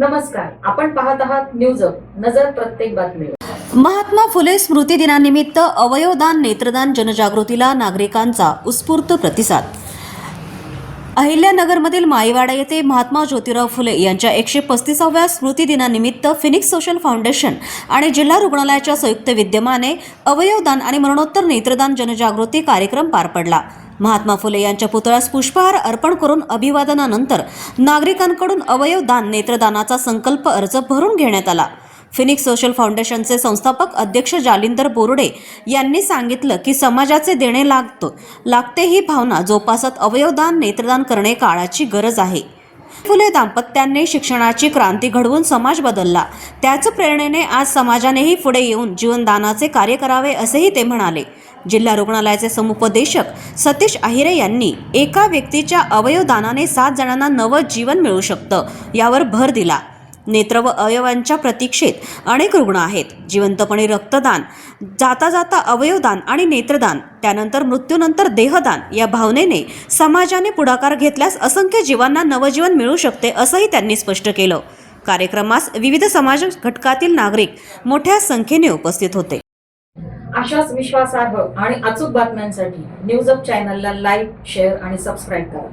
नमस्कार आपण पाहत आहात न्यूज नजर प्रत्येक बातमीवर. महात्मा फुले स्मृती दिनानिमित्त अवयवदान नेत्रदान जनजागृतीला नागरिकांचा उत्स्फूर्त प्रतिसाद. अहिल्यानगरमधील माईवाडा येथे महात्मा ज्योतिराव फुले यांच्या एकशे पस्तीसाव्या स्मृती दिनानिमित्त फिनिक्स सोशल फाउंडेशन आणि जिल्हा रुग्णालयाच्या संयुक्त विद्यमाने अवयवदान आणि मरणोत्तर नेत्रदान जनजागृती कार्यक्रम पार पडला. महात्मा फुले यांच्या पुतळ्यास पुष्पहार अर्पण करून अभिवादनानंतर नागरिकांकडून अवयवदान नेत्रदानाचा संकल्प अर्ज भरून घेण्यात आला. फिनिक्स सोशल फाउंडेशनचे संस्थापक अध्यक्ष जालिंदर बोर्डे यांनी सांगितलं की समाजाचे देणे लागतो. लागते ही भावना जोपासत अवयवदान नेत्रदान करणे काळाची गरज आहे. फुले दाम्पत्यांनी शिक्षणाची क्रांती घडवून समाज बदलला. त्याच प्रेरणेने आज समाजानेही पुढे येऊन जीवनदानाचे कार्य करावे असेही ते म्हणाले. जिल्हा रुग्णालयाचे समुपदेशक सतीश आहिरे यांनी एका व्यक्तीच्या अवयवदानाने सात जणांना नवं जीवन मिळू शकतं यावर भर दिला. नेत्र व अवयवांच्या प्रतीक्षेत अनेक रुग्ण आहेत. जिवंतपणे रक्तदान जाता जाता अवयवदान आणि नेत्रदान त्यानंतर मृत्यूनंतर देहदान या भावनेने समाजाने पुढाकार घेतल्यास असंख्य जीवांना नवजीवन मिळू शकते असंही त्यांनी स्पष्ट केलं. कार्यक्रमास विविध समाज घटकातील नागरिक मोठ्या संख्येने उपस्थित होते. अशाच विश्वासार्ह आणि अचूक बातम्यांसाठी न्यूज अप चॅनलला लाईक शेअर आणि सबस्क्राईब करा.